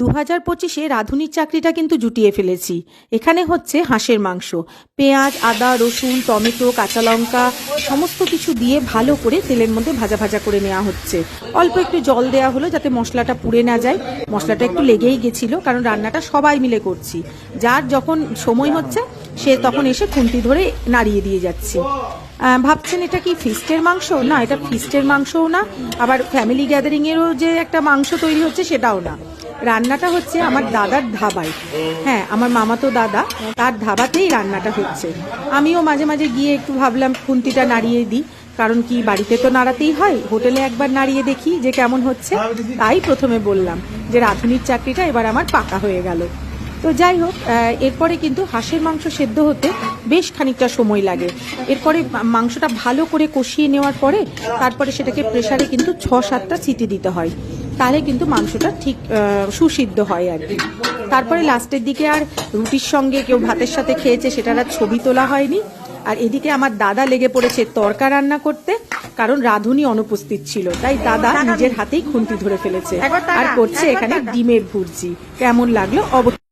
দু হাজার পঁচিশে রাঁধুনির চাকরিটা কিন্তু জুটিয়ে ফেলেছি। এখানে হচ্ছে হাঁসের মাংস। পেঁয়াজ, আদা, রসুন, টমেটো, কাঁচা লঙ্কা সমস্ত কিছু দিয়ে ভালো করে তেলের মধ্যে ভাজা ভাজা করে নেওয়া হচ্ছে। অল্প একটু জল দেওয়া হলো যাতে মশলাটা পুড়ে না যায়। মশলাটা একটু লেগেই গেছিল, কারণ রান্নাটা সবাই মিলে করছি। যার যখন সময় হচ্ছে সে তখন এসে খুন্তি ধরে নাড়িয়ে দিয়ে যাচ্ছে। ভাবছেন এটা কি ফিস্টের মাংস? না, এটা ফিস্টের মাংসও না। আবার ফ্যামিলি গ্যাদারিং এরও যে একটা মাংস তৈরি হচ্ছে সেটাও না। রান্নাটা হচ্ছে আমার দাদার ধাবায়। হ্যাঁ আমার মামা তো দাদা, তার ধাবাতেই রান্নাটা হচ্ছে। আমিও মাঝে মাঝে গিয়ে একটু ভাবলাম খুন্তিটা নাড়িয়ে দিই। কারণ কি, বাড়িতে তো নাড়াতেই হয়। হোটেলে একবার নাড়িয়ে দেখি যে কেমন হচ্ছে। তাই প্রথমে বললাম যে, রাঁধুনির চাকরিটা এবার আমার পাকা হয়ে গেল। তো যাই হোক এরপরে কিন্তু হাঁসের মাংস সেদ্ধ হতে বেশ খানিকটা সময় লাগে। এরপরে মাংসটা ভালো করে কষিয়ে নেওয়ার পরে তারপরে সেটাকে প্রেশারে কিন্তু ছ সাতটা সিটি দিতে হয়। তাহলে কিন্তু মাংসটা ঠিক সুসিদ্ধ হয় আর কি। তারপরে লাস্টের দিকে আর রুটির সঙ্গে কেউ ভাতের সাথে খেয়েছে সেটার আর ছবি তোলা হয়নি। আর এদিকে আমার দাদা লেগে পড়েছে তরকা রান্না করতে কারণ রাঁধুনি অনুপস্থিত ছিল। তাই দাদা নিজের হাতেই খুন্তি ধরে ফেলেছে। আর করছে এখানে ডিমের ভুর্জি। কেমন লাগল? অবশ্যই